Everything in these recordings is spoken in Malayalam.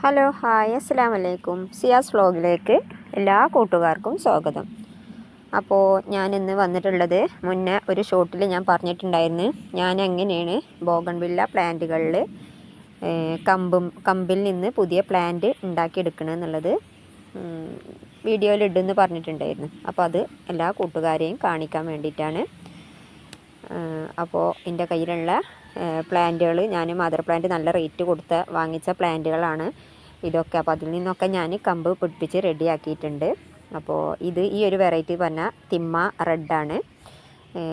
ഹലോ ഹായ് അസ്സാം വലൈക്കും സിയാസ് വ്ളോഗിലേക്ക് എല്ലാ കൂട്ടുകാർക്കും സ്വാഗതം. അപ്പോൾ ഞാൻ ഇന്ന് വന്നിട്ടുള്ളത് മുന്നേ ഒരു ഷോട്ടിൽ ഞാൻ പറഞ്ഞിട്ടുണ്ടായിരുന്നു. ഞാൻ എങ്ങനെയാണ് ബോഗൺവില്ല പ്ലാന്റുകളിൽ കമ്പും കമ്പിൽ നിന്ന് പുതിയ പ്ലാന്റ് ഉണ്ടാക്കിയെടുക്കണമെന്നുള്ളത് വീഡിയോയിൽ ഇടുമെന്ന് പറഞ്ഞിട്ടുണ്ടായിരുന്നു. അപ്പോൾ അത് എല്ലാ കൂട്ടുകാരെയും കാണിക്കാൻ വേണ്ടിയിട്ടാണ്. അപ്പോൾ എന്റെ കയ്യിലുള്ള പ്ലാന്റുകൾ ഞാൻ മദർ പ്ലാന്റ് നല്ല റേറ്റ് കൊടുത്ത് വാങ്ങിച്ച പ്ലാന്റുകളാണ്. ഇതൊക്കെ. അപ്പോൾ അതിൽ നിന്നൊക്കെ ഞാൻ കമ്പ് പിടിപ്പിച്ച് റെഡിയാക്കിയിട്ടുണ്ട്. അപ്പോൾ ഇത് ഈ ഒരു വെറൈറ്റി പറഞ്ഞാൽ തിമ്മ റെഡാണ്.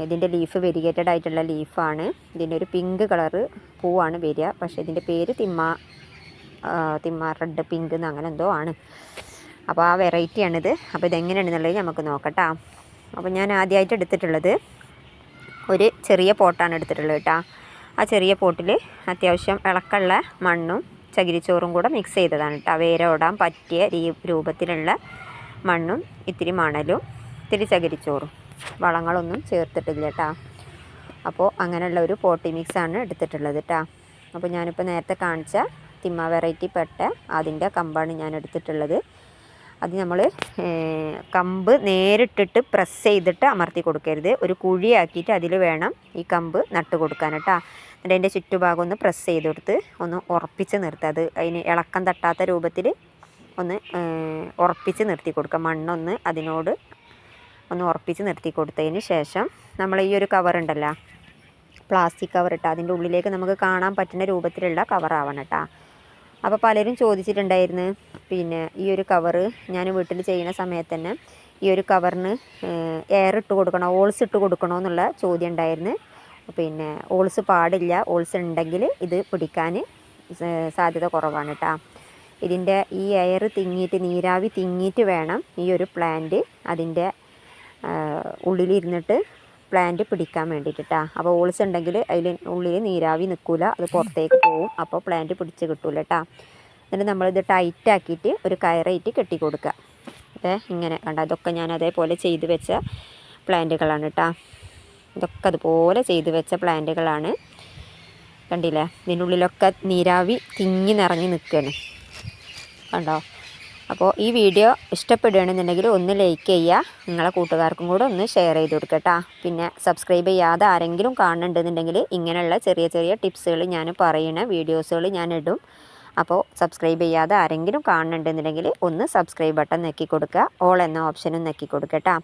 ഇതിന്റെ ലീഫ് വെരിഗേറ്റഡ് ആയിട്ടുള്ള ലീഫാണ്. ഇതിന്റെ ഒരു പിങ്ക് കളറ് പൂവാണ് വരിക. പക്ഷേ ഇതിന്റെ പേര് തിമ്മ തിമ്മ റെഡ് പിങ്ക് എന്ന് അങ്ങനെ എന്തോ ആണ്. അപ്പോൾ ആ വെറൈറ്റിയാണിത്. അപ്പോൾ ഇതെങ്ങനെയാണെന്നുള്ളത് നമുക്ക് നോക്കട്ടാ. അപ്പോൾ ഞാൻ ആദ്യമായിട്ട് എടുത്തിട്ടുള്ളത് ഒരു ചെറിയ പോട്ടാണ് എടുത്തിട്ടുള്ളത് കേട്ടോ. ആ ചെറിയ പോട്ടിൽ അത്യാവശ്യം ഇളക്കമുള്ള മണ്ണും ചകിരിച്ചോറും കൂടെ മിക്സ് ചെയ്തതാണ് കേട്ടോ. വേരോടാൻ പറ്റിയ രൂപത്തിലുള്ള മണ്ണും ഇത്തിരി മണലും ഇത്തിരി ചകിരിച്ചോറും. വളങ്ങളൊന്നും ചേർത്തിട്ടില്ല കേട്ടോ. അപ്പോൾ അങ്ങനെയുള്ള ഒരു പോട്ടി മിക്സാണ് എടുത്തിട്ടുള്ളത് കേട്ടോ. അപ്പോൾ ഞാനിപ്പോൾ നേരത്തെ കാണിച്ച തിമ്മ വെറൈറ്റി പെട്ട അതിന്റെ കമ്പാണ് ഞാൻ എടുത്തിട്ടുള്ളത്. അത് നമ്മൾ കമ്പ് നേരിട്ടിട്ട് പ്രസ് ചെയ്തിട്ട് അമർത്തി കൊടുക്കരുത്. ഒരു കുഴിയാക്കിയിട്ട് അതിൽ വേണം ഈ കമ്പ് നട്ട് കൊടുക്കാൻ കേട്ടോ എന്നിട്ട് അതിന്റെ ചുറ്റുഭാഗം ഒന്ന് പ്രസ് ചെയ്ത് കൊടുത്ത് ഒന്ന് ഉറപ്പിച്ച് നിർത്തുക അത് അതിന് ഇളക്കം തട്ടാത്ത രൂപത്തിൽ ഒന്ന് ഉറപ്പിച്ച് നിർത്തി കൊടുക്കുക. മണ്ണൊന്ന് അതിനോട് ഒന്ന് ഉറപ്പിച്ച് നിർത്തി കൊടുത്തതിന് ശേഷം നമ്മൾ ഈ ഒരു കവർ ഉണ്ടല്ലോ പ്ലാസ്റ്റിക് കവർ ഇട്ടാൽ അതിന്റെ ഉള്ളിലേക്ക് നമുക്ക് കാണാൻ പറ്റുന്ന രൂപത്തിലുള്ള കവറാവണം കേട്ടോ അപ്പോൾ പലരും ചോദിച്ചിട്ടുണ്ടായിരുന്നു. പിന്നെ ഈ ഒരു കവറ് ഞാൻ വീട്ടിൽ ചെയ്യുന്ന സമയത്ത് തന്നെ ഈ ഒരു കവറിന് എയർ ഇട്ട് കൊടുക്കണോ ഓൾസ് ഇട്ട് കൊടുക്കണോ എന്നുള്ള ചോദ്യം ഉണ്ടായിരുന്നു. പിന്നെ ഓൾസ് പാടില്ല ഓൾസ് ഉണ്ടെങ്കിൽ ഇത് പിടിക്കാൻ സാധ്യത കുറവാണ് കേട്ടോ ഇതിന്റെ ഈ എയർ തിങ്ങിയിട്ട് നീരാവി തിങ്ങിയിട്ട് വേണം ഈ ഒരു പ്ലാന്റ് അതിന്റെ ഉള്ളിലിരുന്നിട്ട് പ്ലാന്റ് പിടിക്കാൻ വേണ്ടിയിട്ടാ. അപ്പോൾ ഓൾസ് ഉണ്ടെങ്കിൽ അതിൽ ഉള്ളിൽ നീരാവി നിൽക്കില്ല അത് പുറത്തേക്ക് പോവും. അപ്പോൾ പ്ലാന്റ് പിടിച്ച് കിട്ടൂല കേട്ടോ എന്നിട്ട് നമ്മളിത് ടൈറ്റാക്കിയിട്ട് ഒരു കയറേറ്റ് കെട്ടി കൊടുക്കുക അതെ ഇങ്ങനെ. കണ്ട? അതൊക്കെ ഞാൻ അതേപോലെ ചെയ്ത് വെച്ച പ്ലാന്റുകളാണ് കേട്ടോ ഇതൊക്കെ അതുപോലെ ചെയ്ത് വെച്ച പ്ലാന്റുകളാണ് കണ്ടില്ലേ? ഇതിനുള്ളിലൊക്കെ നീരാവി തിങ്ങി നിറഞ്ഞ് നിൽക്കുകയാണ് കണ്ടോ? അപ്പോൾ ഈ വീഡിയോ ഇഷ്ടപ്പെടുകയാണെന്നുണ്ടെങ്കിൽ ഒന്ന് ലൈക്ക് ചെയ്യുക. നിങ്ങളെ കൂട്ടുകാർക്കും കൂടെ ഒന്ന് ഷെയർ ചെയ്ത് കൊടുക്കട്ടോ പിന്നെ സബ്സ്ക്രൈബ് ചെയ്യാതെ ആരെങ്കിലും കാണുന്നുണ്ടെന്നുണ്ടെങ്കിൽ ഇങ്ങനെയുള്ള ചെറിയ ചെറിയ ടിപ്സുകൾ ഞാൻ പറയുന്ന വീഡിയോസുകൾ ഞാൻ ഇടും. അപ്പോൾ സബ്സ്ക്രൈബ് ചെയ്യാതെ ആരെങ്കിലും കാണുന്നുണ്ടെന്നുണ്ടെങ്കിൽ ഒന്ന് സബ്സ്ക്രൈബ് ബട്ടൺ നെക്കി കൊടുക്കുക. ഓൾ എന്ന ഓപ്ഷനും നെക്കി കൊടുക്കട്ടോ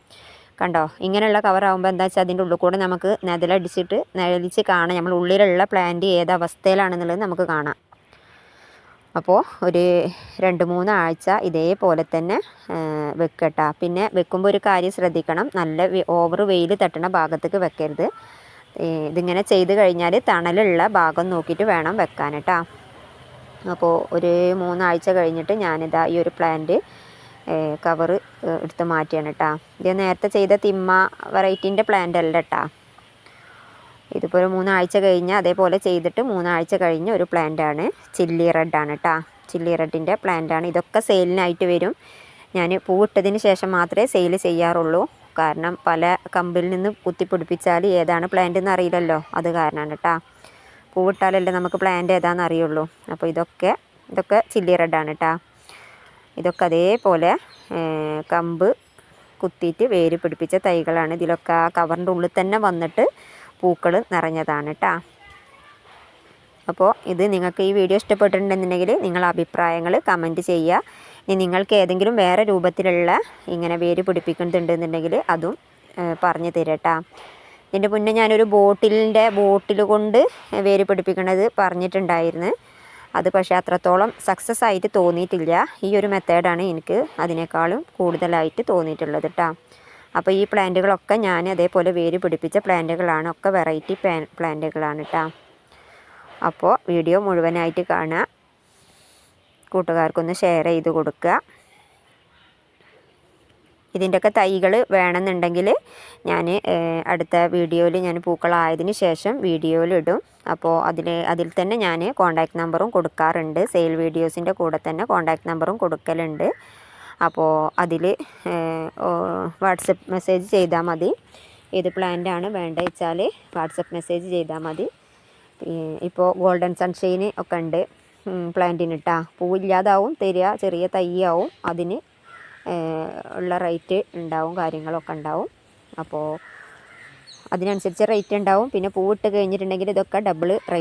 കണ്ടോ? ഇങ്ങനെയുള്ള കവർ ആകുമ്പോൾ എന്താ വെച്ചാൽ അതിന്റെ ഉള്ളിൽ കൂടെ നമുക്ക് നിലടിച്ചിട്ട് നിഴലിച്ച് കാണാം. നമ്മൾ ഉള്ളിലുള്ള പ്ലാന്റ് ഏത് അവസ്ഥയിലാണെന്നുള്ളത് നമുക്ക് കാണാം. അപ്പോൾ ഒരു രണ്ട് മൂന്ന് ആഴ്ച ഇതേപോലെ തന്നെ വെക്കട്ട. പിന്നെ വെക്കുമ്പോൾ ഒരു കാര്യം ശ്രദ്ധിക്കണം. നല്ല ഓവർ വെയിൽ തട്ടുന്ന ഭാഗത്തേക്ക് വെക്കരുത്. ഇതിങ്ങനെ ചെയ്ത് കഴിഞ്ഞാൽ തണലുള്ള ഭാഗം നോക്കിയിട്ട് വേണം വെക്കാൻ അപ്പോൾ ഒരു മൂന്നാഴ്ച കഴിഞ്ഞിട്ട് ഞാനിതാ ഈ ഒരു പ്ലാന്റ് കവറ് എടുത്ത് മാറ്റിയാണ് കേട്ടോ ഇത് നേരത്തെ ചെയ്ത തിമ്മ വെറൈറ്റീന്റെ പ്ലാന്റ് അല്ല കേട്ടോ ഇതിപ്പോൾ ഒരു മൂന്നാഴ്ച കഴിഞ്ഞ് അതേപോലെ ചെയ്തിട്ട് മൂന്നാഴ്ച കഴിഞ്ഞ് ഒരു പ്ലാന്റാണ് ചില്ലി റെഡാണ് കേട്ടോ ചില്ലി റെഡിന്റെ പ്ലാന്റാണ് ഇതൊക്കെ സെയിലിനായിട്ട് വരും. ഞാൻ പൂവിട്ടതിന് ശേഷം മാത്രമേ സെയിൽ ചെയ്യാറുള്ളൂ. കാരണം പല കമ്പിൽ നിന്ന് കുത്തിപ്പിടിപ്പിച്ചാൽ ഏതാണ് പ്ലാന്റ് എന്ന് അറിയില്ലല്ലോ. അത് കാരണമാണ് കേട്ടോ പൂവിട്ടാലല്ലേ നമുക്ക് പ്ലാന്റ് ഏതാണെന്ന് അറിയുള്ളൂ. അപ്പോൾ ഇതൊക്കെ ഇതൊക്കെ ചില്ലി റെഡാണ് കേട്ടോ ഇതൊക്കെ അതേപോലെ കമ്പ് കുത്തിയിട്ട് വേര് പിടിപ്പിച്ച തൈകളാണ്. ഇതിലൊക്കെ ആ കവറിന്റെ ഉള്ളിൽ തന്നെ വന്നിട്ട് പൂക്കൾ നിറഞ്ഞതാണ് കേട്ടോ അപ്പോൾ ഇത് നിങ്ങൾക്ക് ഈ വീഡിയോ ഇഷ്ടപ്പെട്ടിട്ടുണ്ടെന്നുണ്ടെങ്കിൽ നിങ്ങൾ അഭിപ്രായങ്ങൾ കമന്റ് ചെയ്യുക. ഇനി നിങ്ങൾക്ക് ഏതെങ്കിലും വേറെ രൂപത്തിലുള്ള ഇങ്ങനെ വേര് പിടിപ്പിക്കുന്നുണ്ടെന്നുണ്ടെങ്കിൽ അതും പറഞ്ഞു തരട്ടാ ഇതിന്റെ മുന്നേ ഞാനൊരു ബോട്ടിലിന്റെ ബോട്ടിൽ കൊണ്ട് വേര് പിടിപ്പിക്കുന്നത് പറഞ്ഞിട്ടുണ്ടായിരുന്നു. അത് പക്ഷേ അത്രത്തോളം സക്സസ് ആയിട്ട് തോന്നിയിട്ടില്ല. ഈ ഒരു മെത്തേഡാണ് എനിക്ക് അതിനേക്കാളും കൂടുതലായിട്ട് തോന്നിയിട്ടുള്ളത് കേട്ടോ അപ്പോൾ ഈ പ്ലാന്റുകളൊക്കെ ഞാൻ അതേപോലെ വേര് പിടിപ്പിച്ച പ്ലാന്റുകളാണ്. ഒക്കെ വെറൈറ്റി പ്ലാന്റുകളാണ് കേട്ടോ അപ്പോൾ വീഡിയോ മുഴുവനായിട്ട് കാണുക. കൂട്ടുകാർക്കൊന്ന് ഷെയർ ചെയ്ത് കൊടുക്കുക ഇതിന്റെയൊക്കെ തൈകൾ വേണമെന്നുണ്ടെങ്കിൽ ഞാൻ അടുത്ത വീഡിയോയിൽ ഞാൻ പൂക്കളായതിന് ശേഷം വീഡിയോയിൽ ഇടും അപ്പോൾ അതിൽ അതിൽ തന്നെ ഞാൻ കോൺടാക്റ്റ് നമ്പറും കൊടുക്കാറുണ്ട്. സെയിൽ വീഡിയോസിന്റെ കൂടെ തന്നെ കോൺടാക്റ്റ് നമ്പറും കൊടുക്കലുണ്ട്. അപ്പോൾ അതിൽ വാട്സപ്പ് മെസ്സേജ് ചെയ്താൽ മതി. ഏത് പ്ലാന്റാണ് വേണ്ടത് വെച്ചാൽ വാട്സപ്പ് മെസ്സേജ് ചെയ്താൽ മതി. ഇപ്പോൾ ഗോൾഡൻ സൺഷൈൻ ഒക്കെ ഉണ്ട്. പ്ലാന്റിന് ഇട്ടാ പൂവില്ലാതാവും തരിക ചെറിയ തൈയാവും. അതിന് ഉള്ള റേറ്റ് ഉണ്ടാവും കാര്യങ്ങളൊക്കെ ഉണ്ടാവും. അപ്പോൾ അതിനനുസരിച്ച് റേറ്റ് ഉണ്ടാവും. പിന്നെ പൂവിട്ട് കഴിഞ്ഞിട്ടുണ്ടെങ്കിൽ ഇതൊക്കെ ഡബിൾ റേറ്റ്